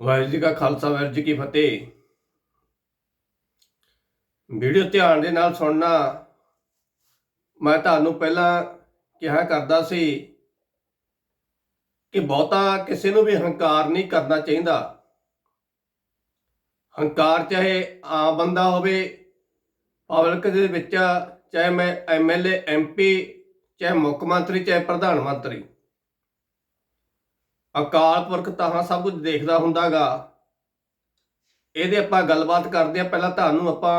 ਵਾਹਿਗੁਰੂ ਜੀ ਕਾ ਖਾਲਸਾ, ਵਾਹਿਗੁਰੂ ਜੀ ਕੀ ਫਤਿਹ। ਵੀਡੀਓ ਧਿਆਨ ਦੇ ਨਾਲ ਸੁਣਨਾ। ਮੈਂ ਤੁਹਾਨੂੰ ਪਹਿਲਾਂ ਕਿਹਾ ਕਰਦਾ ਸੀ ਕਿ ਬਹੁਤਾ ਕਿਸੇ ਨੂੰ ਵੀ ਹੰਕਾਰ ਨਹੀਂ ਕਰਨਾ ਚਾਹੀਦਾ। ਹੰਕਾਰ ਚਾਹੇ ਆਮ ਬੰਦਾ ਹੋਵੇ, ਪਬਲਿਕ ਦੇ ਵਿੱਚ ਚਾਹੇ ਮੈਂ ਐਮਐਲਏ ਐਮਪੀ ਚਾਹੇ ਮੁੱਖ ਮੰਤਰੀ, ਚਾਹੇ ਪ੍ਰਧਾਨ ਮੰਤਰੀ। ਅਕਾਲ ਪੁਰਖ ਤਾਂ ਸਭ ਕੁਝ ਦੇਖਦਾ ਹੁੰਦਾਗਾ। ਇਹਦੇ ਆਪਾਂ ਗੱਲਬਾਤ ਕਰਦੇ ਆ ਪਹਿਲਾਂ ਤੁਹਾਨੂੰ ਆਪਾਂ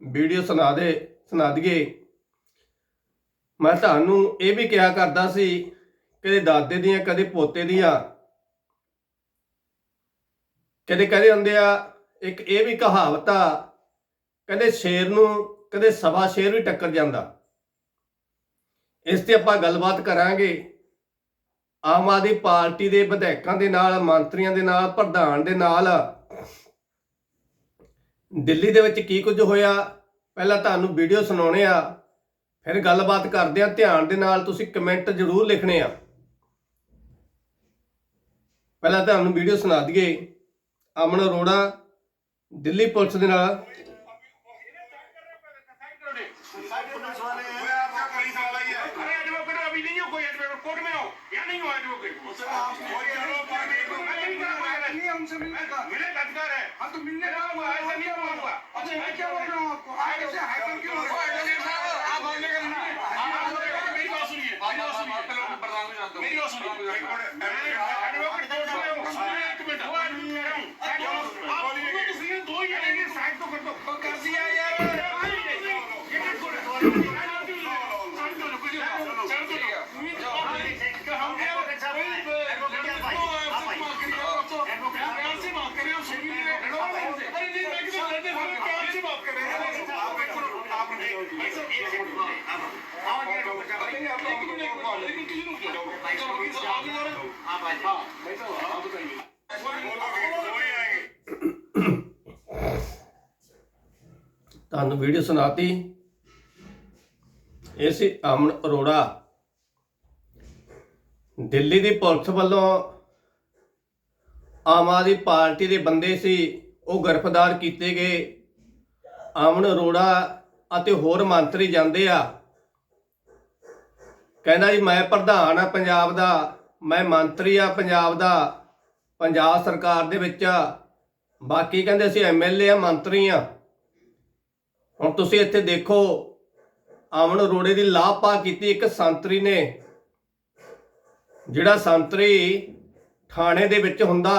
ਵੀਡੀਓ ਸੁਣਾ ਦੇ, ਸੁਣਾ ਦਈਏ। ਮੈਂ ਤੁਹਾਨੂੰ ਇਹ ਵੀ ਕਿਹਾ ਕਰਦਾ ਸੀ, ਕਦੇ ਦਾਦੇ ਦੀਆਂ, ਕਦੇ ਪੋਤੇ ਦੀਆਂ। ਕਦੇ ਕਦੇ ਹੁੰਦੇ ਆ, ਇੱਕ ਇਹ ਵੀ ਕਹਾਵਤ ਆ ਕਦੇ ਸ਼ੇਰ ਨੂੰ ਕਦੇ ਸਵਾ ਸ਼ੇਰ ਵੀ ਟੱਕਰ ਜਾਂਦਾ। ਇਸ ਤੇ ਆਪਾਂ ਗੱਲਬਾਤ ਕਰਾਂਗੇ। ਆਮ ਆਦਮੀ ਪਾਰਟੀ ਦੇ ਵਿਧਾਇਕਾਂ ਦੇ ਨਾਲ, ਮੰਤਰੀਆਂ ਦੇ ਨਾਲ, ਪ੍ਰਧਾਨ ਦੇ ਨਾਲ। ਦਿੱਲੀ ਦੇ ਵਿੱਚ ਕੀ ਕੁਝ ਹੋਇਆ? ਪਹਿਲਾਂ ਤੁਹਾਨੂੰ ਵੀਡੀਓ ਸੁਣਾਉਣੇ ਆ, ਫਿਰ ਗੱਲਬਾਤ ਕਰਦੇ ਆ। ਧਿਆਨ ਦੇ ਨਾਲ ਤੁਸੀਂ ਕਮੈਂਟ ਜ਼ਰੂਰ ਲਿਖਣੇ ਆ। ਪਹਿਲਾਂ ਤੁਹਾਨੂੰ ਵੀਡੀਓ ਸੁਣਾ ਦਈਏ। ਅਮਨ ਅਰੋੜਾ, ਦਿੱਲੀ ਪੁਲਿਸ ਦੇ ਨਾਲ। नहीं हो कोई एडवोकेट कोर्ट में हो या नहीं हो एडवोकेट उससे आप कोई आरोप लगा के मैं नहीं करा कोई नहीं हमसे मिलने का मेरे अधिकार है हाँ तो मिलने मेरा का हुआ ऐसा नहीं हुआ हुआ अच्छा मैं क्या बोल रहा हूँ आपको आप ऐसे हाइपर क्यों हो रहे हो? एडवोकेट साहब आप भागने का नहीं आप मेरी बात सुनिए मेरी बात सुनिए मेरी बात सुनिए ਤੁਹਾਨੂੰ ਵੀਡੀਓ ਸੁਣਾਤੀ। ਇਹ ਸੀ ਅਮਨ ਅਰੋੜਾ। ਦਿੱਲੀ ਦੀ ਪੁਲਿਸ ਵੱਲੋਂ ਆਮ ਆਦਮੀ ਪਾਰਟੀ ਦੇ ਬੰਦੇ ਸੀ, ਉਹ ਗ੍ਰਿਫਤਾਰ ਕੀਤੇ ਗਏ। ਅਮਨ ਅਰੋੜਾ ਅਤੇ ਹੋਰ ਮੰਤਰੀ ਜਾਂਦੇ ਆ। ਕਹਿੰਦਾ ਜੀ, ਮੈਂ ਪ੍ਰਧਾਨ ਆ ਪੰਜਾਬ ਦਾ, ਮੈਂ ਮੰਤਰੀ ਆ ਪੰਜਾਬ ਦਾ, ਪੰਜਾਬ ਸਰਕਾਰ ਦੇ ਵਿੱਚ ਬਾਕੀ ਕਹਿੰਦੇ ਅਸੀਂ ਐਮਐਲਏ ਆ, ਮੰਤਰੀ ਆ। ਹੁਣ ਤੁਸੀਂ ਇੱਥੇ ਦੇਖੋ ਅਮਨ ਅਰੋੜੇ ਦੀ ਲਾਪਾ ਕੀਤੀ ਇੱਕ ਸੰਤਰੀ ਨੇ। ਜਿਹੜਾ ਸੰਤਰੀ ਥਾਣੇ ਦੇ ਵਿੱਚ ਹੁੰਦਾ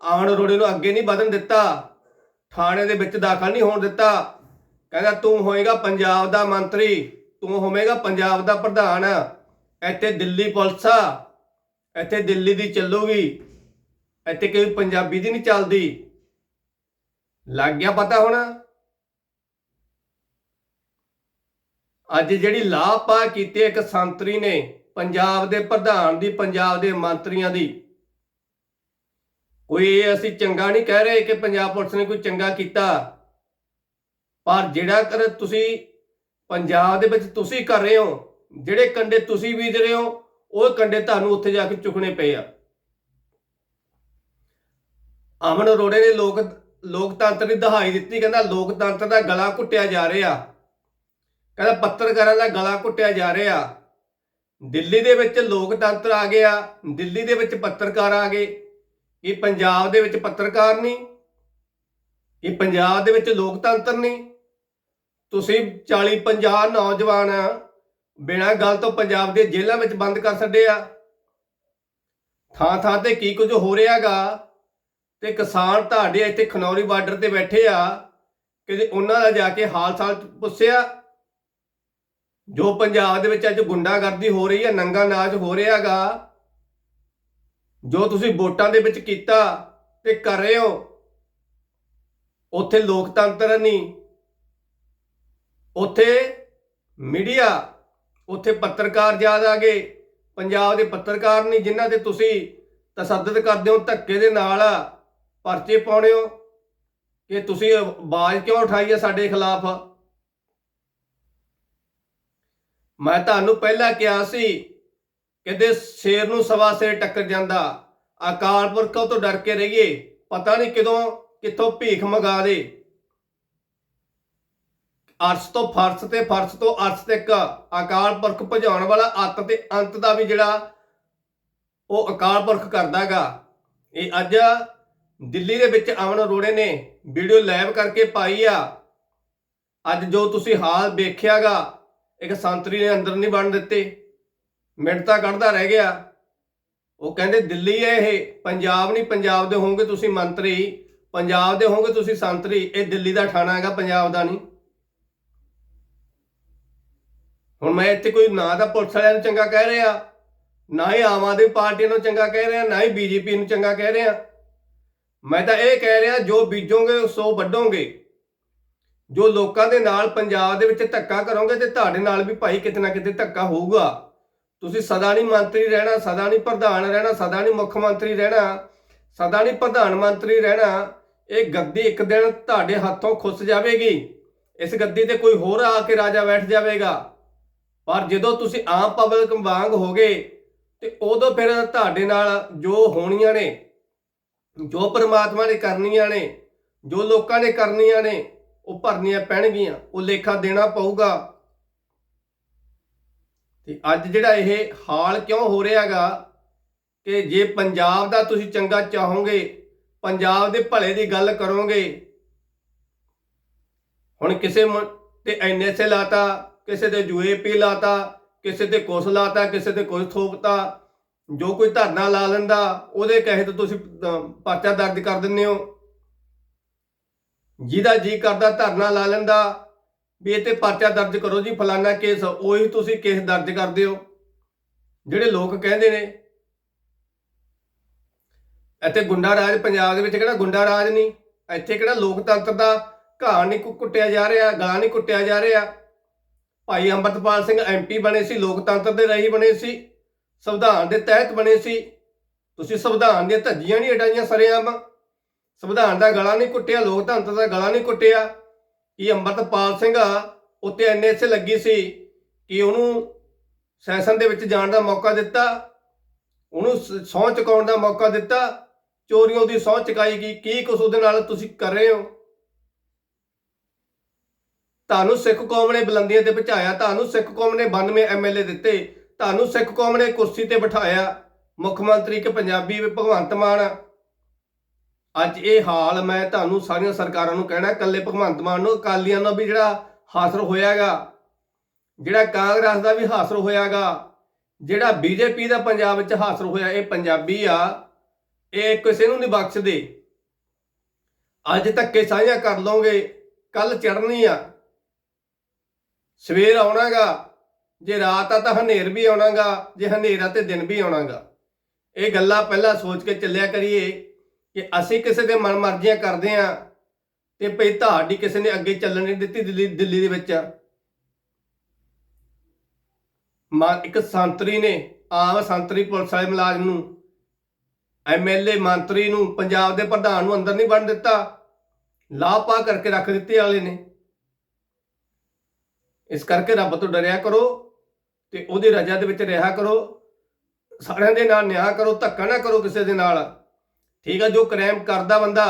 ਅਮਨ ਅਰੋੜੇ ਨੂੰ ਅੱਗੇ ਨਹੀਂ ਵਧਣ ਦਿੱਤਾ, ਥਾਣੇ ਦੇ ਵਿੱਚ ਦਾਖਲ ਨਹੀਂ ਹੋਣ ਦਿੱਤਾ। ਕਹਿੰਦਾ, ਤੂੰ ਹੋਏਗਾ ਪੰਜਾਬ ਦਾ ਮੰਤਰੀ, ਤੂੰ ਹੋਵੇਂਗਾ ਪੰਜਾਬ ਦਾ ਪ੍ਰਧਾਨ। ਇੱਥੇ ਦਿੱਲੀ ਪੁਲਿਸ ਆ, ਇੱਥੇ ਦਿੱਲੀ ਦੀ ਚੱਲੂਗੀ, ਇੱਥੇ ਕੋਈ ਪੰਜਾਬੀ ਦੀ ਨਹੀਂ ਚੱਲਦੀ। ਲੱਗ ਗਿਆ ਪਤਾ ਹੁਣ? ਅੱਜ ਜਿਹੜੀ ਲਾਪਾ ਕੀਤੀ ਇੱਕ ਸੰਤਰੀ ਨੇ ਪੰਜਾਬ ਦੇ ਪ੍ਰਧਾਨ ਦੀ, ਪੰਜਾਬ ਦੇ ਮੰਤਰੀਆਂ ਦੀ, ਕੋਈ ਇਹ ਅਸੀਂ ਚੰਗਾ ਨਹੀਂ ਕਹਿ ਰਹੇ ਕਿ ਪੰਜਾਬ ਪੁਲਿਸ ਨੇ ਕੋਈ ਚੰਗਾ ਕੀਤਾ। ਪਰ ਜਿਹੜਾ ਕਰ ਤੁਸੀਂ ਪੰਜਾਬ ਦੇ ਵਿੱਚ ਤੁਸੀਂ ਕਰ ਰਹੇ ਹੋ, ਜਿਹੜੇ ਕੰਡੇ ਤੁਸੀਂ ਬੀਜ ਰਹੇ ਹੋ, ਉਹ ਕੰਡੇ ਤੁਹਾਨੂੰ ਉੱਥੇ ਜਾ ਕੇ ਚੁੱਕਣੇ ਪਏ ਆ। ਅਮਨ ਅਰੋੜੇ ਨੇ ਲੋਕ, ਲੋਕਤੰਤਰ ਦੀ ਦਹਾਈ ਦਿੱਤੀ, ਕਹਿੰਦਾ ਲੋਕਤੰਤਰ ਦਾ ਗਲਾ ਘੁੱਟਿਆ ਜਾ ਰਿਹਾ। ਕਹਿੰਦਾ ਪੱਤਰਕਾਰਾਂ ਦਾ ਗਲਾ ਘੁੱਟਿਆ ਜਾ ਰਿਹਾ। ਦਿੱਲੀ ਦੇ ਵਿੱਚ ਲੋਕਤੰਤਰ ਆ ਗਿਆ, ਦਿੱਲੀ ਦੇ ਵਿੱਚ ਪੱਤਰਕਾਰ ਆ ਗਏ। ਇਹ ਪੰਜਾਬ ਦੇ ਵਿੱਚ ਪੱਤਰਕਾਰ ਨਹੀਂ, ਇਹ ਪੰਜਾਬ ਦੇ ਵਿੱਚ ਲੋਕਤੰਤਰ ਨਹੀਂ। ਤੁਸੀਂ 40 50 ਨੌਜਵਾਨ ਬਿਨਾਂ ਗੱਲ ਤੋਂ ਪੰਜਾਬ ਦੇ ਜੇਲ੍ਹਾਂ ਵਿੱਚ ਬੰਦ ਕਰ ਛੱਡੇ ਆ। ਥਾਂ ਥਾਂ ਤੇ ਕੀ ਕੁਝ ਹੋ ਰਿਹਾਗਾ ਤੇ ਕਿਸਾਨ ਤੁਹਾਡੇ ਇੱਥੇ ਖਨੌਰੀ ਬਾਰਡਰ ਤੇ ਬੈਠੇ ਆ, ਕਿ ਉਹਨਾਂ ਦਾ ਜਾ ਕੇ ਹਾਲ ਸਾਲ ਪੁੱਛਿਆ? ਜੋ ਪੰਜਾਬ ਦੇ ਵਿੱਚ ਅੱਜ ਗੁੰਡਾਗਰਦੀ ਹੋ ਰਹੀ ਹੈ ਨੰਗਾ ਨਾਚ ਹੋ ਰਿਹਾਗਾ ਜੋ ਤੁਸੀਂ ਵੋਟਾਂ ਦੇ ਵਿੱਚ ਕੀਤਾ ਤੇ ਕਰ ਰਹੇ ਹੋ, ਉੱਥੇ ਲੋਕਤੰਤਰ ਨਹੀਂ ਉੱਥੇ ਮੀਡੀਆ, ਉੱਥੇ ਪੱਤਰਕਾਰ ਜ਼ਿਆਦਾ ਆ ਗਏ। ਪੰਜਾਬ ਦੇ ਪੱਤਰਕਾਰ ਨਹੀਂ, ਜਿਨ੍ਹਾਂ ਤੇ ਤੁਸੀਂ ਤਸੱਦਦ ਕਰਦੇ ਹੋ, ਧੱਕੇ ਦੇ ਨਾਲ ਪਰਚੇ ਪਾਉਣੇ ਹੋ। ਕਿ ਤੁਸੀਂ ਆਵਾਜ਼ ਕਿਉਂ ਉਠਾਈ ਹੈ ਸਾਡੇ ਖਿਲਾਫ? ਮੈਂ ਤੁਹਾਨੂੰ ਪਹਿਲਾਂ ਕਿਹਾ ਸੀ ਕਹਿੰਦੇ ਸ਼ੇਰ ਨੂੰ ਸਵਾ ਸ਼ੇਰ ਟੱਕਰ ਜਾਂਦਾ। ਅਕਾਲ ਪੁਰਖ ਤੋਂ ਡਰ ਕੇ ਰਹੀਏ। ਪਤਾ ਨਹੀਂ ਕਦੋਂ, ਕਿੱਥੋਂ ਭੀਖ ਮੰਗਾ ਦੇ। ਅਰਸ਼ ਤੋਂ ਫਰਸ਼ ਤੇ ਫਰਸ਼ ਤੋਂ ਅਰਸ਼ ਤੱਕ ਅਕਾਲ ਪੁਰਖ ਭਜਾਉਣ ਵਾਲਾ ਅੱਤ ਤੇ ਅੰਤ ਦਾ ਵੀ ਜਿਹੜਾ ਉਹ ਅਕਾਲ ਪੁਰਖ ਕਰਦਾਗਾ ਇਹ ਅੱਜ ਦਿੱਲੀ ਦੇ ਵਿੱਚ ਅਮਨ ਅਰੋੜੇ ਨੇ। ਵੀਡੀਓ ਲਾਈਵ ਕਰਕੇ ਪਾਈ ਆ। ਅੱਜ ਜੋ ਤੁਸੀਂ ਹਾਲ ਵੇਖਿਆਗਾ, ਇੱਕ ਸੰਤਰੀ ਨੇ ਅੰਦਰ ਨਹੀਂ ਵੜਨ ਦਿੱਤੇ। ਮਿੰਟਾਂ ਕੱਢਦਾ ਰਹਿ ਗਿਆ। ਉਹ ਕਹਿੰਦੇ, ਦਿੱਲੀ ਹੈ ਇਹ। ਪੰਜਾਬ ਨਹੀਂ, ਪੰਜਾਬ ਦੇ ਹੋਵੋਗੇ ਤੁਸੀਂ ਮੰਤਰੀ। ਪੰਜਾਬ ਦੇ ਹੋਵੋਗੇ ਤੁਸੀਂ ਸੰਤਰੀ। ਇਹ ਦਿੱਲੀ ਦਾ ਠਾਣਾ ਹੈਗਾ, ਪੰਜਾਬ ਦਾ ਨਹੀਂ। ਹੁਣ ਮੈਂ ਇੱਥੇ ਕੋਈ ਨਾ ਤਾਂ ਪੁਲਿਸ ਵਾਲਿਆਂ ਨੂੰ ਚੰਗਾ ਕਹਿ ਰਿਹਾ, ਨਾ ਹੀ ਆਮ ਆਦਮੀ ਪਾਰਟੀ ਨੂੰ ਚੰਗਾ ਕਹਿ ਰਿਹਾ, ਨਾ ਹੀ ਬੀਜੇਪੀ ਨੂੰ ਚੰਗਾ ਕਹਿ ਰਿਹਾ। ਮੈਂ ਤਾਂ ਇਹ ਕਹਿ ਰਿਹਾ, ਜੋ ਬੀਜੋਗੇ, ਸੋ ਵੱਢੋਗੇ। ਜੋ ਲੋਕਾਂ ਦੇ ਨਾਲ ਪੰਜਾਬ ਦੇ ਵਿੱਚ ਧੱਕਾ ਕਰੋਗੇ ਤੇ ਤੁਹਾਡੇ ਨਾਲ ਵੀ ਭਾਈ ਕਿਤੇ ਨਾ ਕਿਤੇ ਧੱਕਾ ਹੋਊਗਾ। ਤੁਸੀਂ ਸਦਾ ਨਹੀਂ ਮੰਤਰੀ ਰਹਿਣਾ, ਸਦਾ ਨਹੀਂ ਪ੍ਰਧਾਨ ਰਹਿਣਾ, ਸਦਾ ਨਹੀਂ ਮੁੱਖ ਮੰਤਰੀ ਰਹਿਣਾ, ਸਦਾ ਨਹੀਂ ਪ੍ਰਧਾਨ ਮੰਤਰੀ ਰਹਿਣਾ, ਇਹ ਗੱਦੀ ਇੱਕ ਦਿਨ ਤੁਹਾਡੇ ਹੱਥੋਂ ਖੁੱਸ ਜਾਵੇਗੀ। ਇਸ ਗੱਦੀ ਤੇ ਕੋਈ ਹੋਰ ਆ ਕੇ ਰਾਜਾ ਬੈਠ ਜਾਵੇਗਾ। ਪਰ ਜਦੋਂ ਤੁਸੀਂ ਆਮ ਪਬਲਿਕ ਵਾਂਗ ਹੋਗੇ, ਤੇ ਉਦੋਂ ਫਿਰ ਤੁਹਾਡੇ ਨਾਲ ਜੋ ਹੋਣੀਆਂ ਨੇ, ਜੋ ਪ੍ਰਮਾਤਮਾ ਨੇ ਕਰਨੀਆਂ ਨੇ, ਜੋ ਲੋਕਾਂ ਨੇ ਕਰਨੀਆਂ ਨੇ, ਉਹ ਭਰਨੀਆਂ ਪੈਣਗੀਆਂ, ਉਹ ਲੇਖਾ ਦੇਣਾ ਪਊਗਾ। ਤੇ ਅੱਜ ਜਿਹੜਾ ਇਹ ਹਾਲ ਕਿਉਂ ਹੋ ਰਿਹਾਗਾ ਕਿ ਜੇ ਪੰਜਾਬ ਦਾ ਤੁਸੀਂ ਚੰਗਾ ਚਾਹੋਗੇ, ਪੰਜਾਬ ਦੇ ਭਲੇ ਦੀ ਗੱਲ ਕਰੋਗੇ, ਹੁਣ ਕਿਸੇ ਮੁ- ਤੇ ਐਨਐਸਏ ਲਾਤਾ ਕਿਸੇ ਤੇ ਯੂਏਪੀ ਲਾਤਾ, ਕਿਸੇ ਤੇ ਕੁਛ ਲਾਤਾ, ਕਿਸੇ ਤੇ ਕੁਛ ਥੋਪਤਾ, ਜੋ ਕੋਈ ਧਰਨਾ ਲਾ ਲੈਂਦਾ, ਉਹਦੇ ਕਹੇ ਤੇ ਤੁਸੀਂ ਪਰਚਾ ਦਰਜ ਕਰ ਦਿੰਦੇ ਹੋ। ਜਿਹਦਾ ਜੀ ਕਰਦਾ ਧਰਨਾ ਲਾ ਲੈਂਦਾ, ਵੀ ਇਹ ਤੇ ਪਰਚਾ ਦਰਜ ਕਰੋ ਜੀ, ਫਲਾਨਾ ਕੇਸ, ਉਹੀ ਤੁਸੀਂ ਕੇਸ ਦਰਜ ਕਰਦੇ ਹੋ। ਜਿਹੜੇ ਲੋਕ ਕਹਿੰਦੇ ਨੇ, ਇੱਥੇ ਗੁੰਡਾ ਰਾਜ ਪੰਜਾਬ ਦੇ ਵਿੱਚ ਕਿਹੜਾ ਗੁੰਡਾ ਰਾਜ ਨਹੀਂ, ਇੱਥੇ ਕਿਹੜਾ ਲੋਕਤੰਤਰ ਦਾ ਘਾਹ ਨਹੀਂ ਕੁੱਟਿਆ ਜਾ ਰਿਹਾ ਗਾਂ ਨਹੀਂ ਕੁੱਟਿਆ ਜਾ ਰਿਹਾ। ਭਾਈ ਅੰਮ੍ਰਿਤਪਾਲ ਸਿੰਘ ਐਮਪੀ ਬਣੇ ਸੀ, ਲੋਕਤੰਤਰ ਦੇ ਰਾਹੀਂ ਬਣੇ ਸੀ, ਸੰਵਿਧਾਨ ਦੇ ਤਹਿਤ ਬਣੇ ਸੀ। ਤੁਸੀਂ ਸੰਵਿਧਾਨ ਦੀਆਂ ਧੱਜੀਆਂ ਨਹੀਂ ਹਟਾਈਆਂ ਸਰੇਆਮ। ਸੰਵਿਧਾਨ ਦਾ ਗਲਾ ਨਹੀਂ ਕੁੱਟਿਆ, ਲੋਕਤੰਤਰ ਦਾ ਗਲਾ ਨਹੀਂ ਕੁੱਟਿਆ। ਕਿ ਅੰਮ੍ਰਿਤਪਾਲ ਸਿੰਘ ਉੱਤੇ ਐਨਐਸਏ ਲੱਗੀ ਸੀ ਕਿ ਉਹਨੂੰ ਸੈਸ਼ਨ ਦੇ ਵਿੱਚ ਜਾਣ ਦਾ ਮੌਕਾ ਦਿੱਤਾ, ਉਹਨੂੰ ਸ- ਸਹੁੰ ਚੁਕਾਉਣ ਦਾ ਮੌਕਾ ਦਿੱਤਾ, ਚੋਰੀਆਂ ਦੀ ਸਹੁੰ ਚੁਕਾਈ ਗਈ, ਕੀ ਕੁਛ ਉਹਦੇ ਨਾਲ ਤੁਸੀਂ ਕਰ ਰਹੇ ਹੋ? ਤੁਹਾਨੂੰ ਸਿੱਖ ਕੌਮ ਨੇ ਬੁਲੰਦੀਆਂ ਤੇ ਪਹੁੰਚਾਇਆ ਤੁਹਾਨੂੰ ਸਿੱਖ ਕੌਮ ਨੇ 92 ਐਮਐਲਏ ਦਿੱਤੇ, ਤੁਹਾਨੂੰ ਸਿੱਖ ਕੌਮ ਨੇ ਕੁਰਸੀ ਤੇ ਬਿਠਾਇਆ। ਮੁੱਖ ਮੰਤਰੀ ਕਿ ਪੰਜਾਬੀ ਭਗਵੰਤ ਮਾਨ, ਅੱਜ ਇਹ ਹਾਲ ਮੈਂ ਤੁਹਾਨੂੰ ਸਾਰੀਆਂ ਸਰਕਾਰਾਂ ਨੂੰ ਕਹਿਣਾ, ਇਕੱਲੇ ਭਗਵੰਤ ਮਾਨ ਨੂੰ, ਅਕਾਲੀਆਂ ਨੂੰ ਵੀ ਜਿਹੜਾ ਹਾਸਲ ਹੋਇਆਗਾ, ਜਿਹੜਾ ਕਾਂਗਰਸ ਦਾ ਵੀ ਹਾਸਲ ਹੋਇਆਗਾ, ਜਿਹੜਾ ਬੀਜੇਪੀ ਦਾ ਪੰਜਾਬ ਵਿੱਚ ਹਾਸਲ ਹੋਇਆ, ਇਹ ਪੰਜਾਬੀ ਆ, ਇਹ ਕਿਸੇ ਨੂੰ ਨਹੀਂ ਬਖਸ਼ਦੇ। ਅੱਜ ਧੱਕੇ ਸਾਂਝਾ ਕਰ ਲਓਗੇ ਕੱਲ ਚੜਨੀ ਆ। ਸਵੇਰ ਆਉਣਾਗਾ, ਜੇ ਰਾਤ ਆ ਤਾਂ ਹਨੇਰ ਵੀ ਆਉਣਾਗਾ, ਜੇ ਹਨੇਰਾ ਤੇ ਦਿਨ ਵੀ ਆਉਣਾਗਾ। ਇਹ ਗੱਲਾਂ ਪਹਿਲਾਂ ਸੋਚ ਕੇ ਚੱਲਿਆ ਕਰੀਏ ਕਿ ਅਸੀਂ ਕਿਸੇ ਦੇ ਮਨਮਰਜ਼ੀਆਂ ਕਰਦੇ ਆ ਤੇ ਭਈ ਤੁਹਾਡੀ ਕਿਸੇ ਨੇ ਅੱਗੇ ਚੱਲਣ ਨਹੀਂ ਦਿੱਤੀ ਦਿੱਲੀ ਦਿੱਲੀ ਦੇ ਵਿੱਚ। ਮਾ, ਇੱਕ ਸੰਤਰੀ ਨੇ, ਆਮ ਸੰਤਰੀ ਪੁਲਿਸ ਵਾਲੇ ਮੁਲਾਜ਼ਮ ਨੂੰ ਐਮਐਲਏ ਮੰਤਰੀ ਨੂੰ, ਪੰਜਾਬ ਦੇ ਪ੍ਰਧਾਨ ਨੂੰ ਅੰਦਰ ਨਹੀਂ ਵੜਨ ਦਿੱਤਾ। ਲਾਪਾ ਕਰਕੇ ਰੱਖ ਦਿੱਤੇ ਵਾਲੇ ਨੇ। ਇਸ ਕਰਕੇ ਰੱਬ ਤੋਂ ਡਰਿਆ ਕਰੋ ਤੇ ਉਹਦੀ ਰਜ਼ਾ ਦੇ ਵਿੱਚ ਰਿਹਾ ਕਰੋ। ਸਾਰਿਆਂ ਦੇ ਨਾਲ ਨਿਆਂ ਕਰੋ, ਧੱਕਾ ਨਾ ਕਰੋ ਕਿਸੇ ਦੇ ਨਾਲ। ਠੀਕ ਆ, ਜੋ ਕ੍ਰਾਈਮ ਕਰਦਾ ਬੰਦਾ,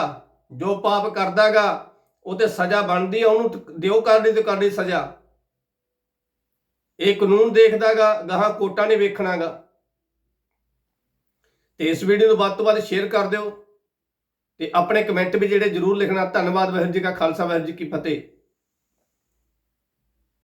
ਜੋ ਪਾਪ ਕਰਦਾਗਾ, ਉਹ ਤੇ ਸਜ਼ਾ ਬਣਦੀ ਆ, ਉਹਨੂੰ ਦਿਓ ਕਰਨੀ ਤੇ ਕਰਨੀ ਸਜ਼ਾ। ਇਹ ਕਾਨੂੰਨ ਦੇਖਦਾਗਾ, ਗਾਹਾਂ ਕੋਟਾਂ ਨੇ ਵੇਖਣਾਗਾ। ਤੇ ਇਸ ਵੀਡੀਓ ਨੂੰ ਵੱਧ ਤੋਂ ਵੱਧ ਸ਼ੇਅਰ ਕਰ ਦਿਓ ਤੇ ਆਪਣੇ ਕਮੈਂਟ ਵੀ ਜਿਹੜੇ ਜ਼ਰੂਰ ਲਿਖਣਾ। ਧੰਨਵਾਦ, ਵਾਹਿਗੁਰੂ ਜੀ ਕਾ ਖਾਲਸਾ, ਵਾਹਿਗੁਰੂ ਜੀ ਕੀ ਫਤਿਹ।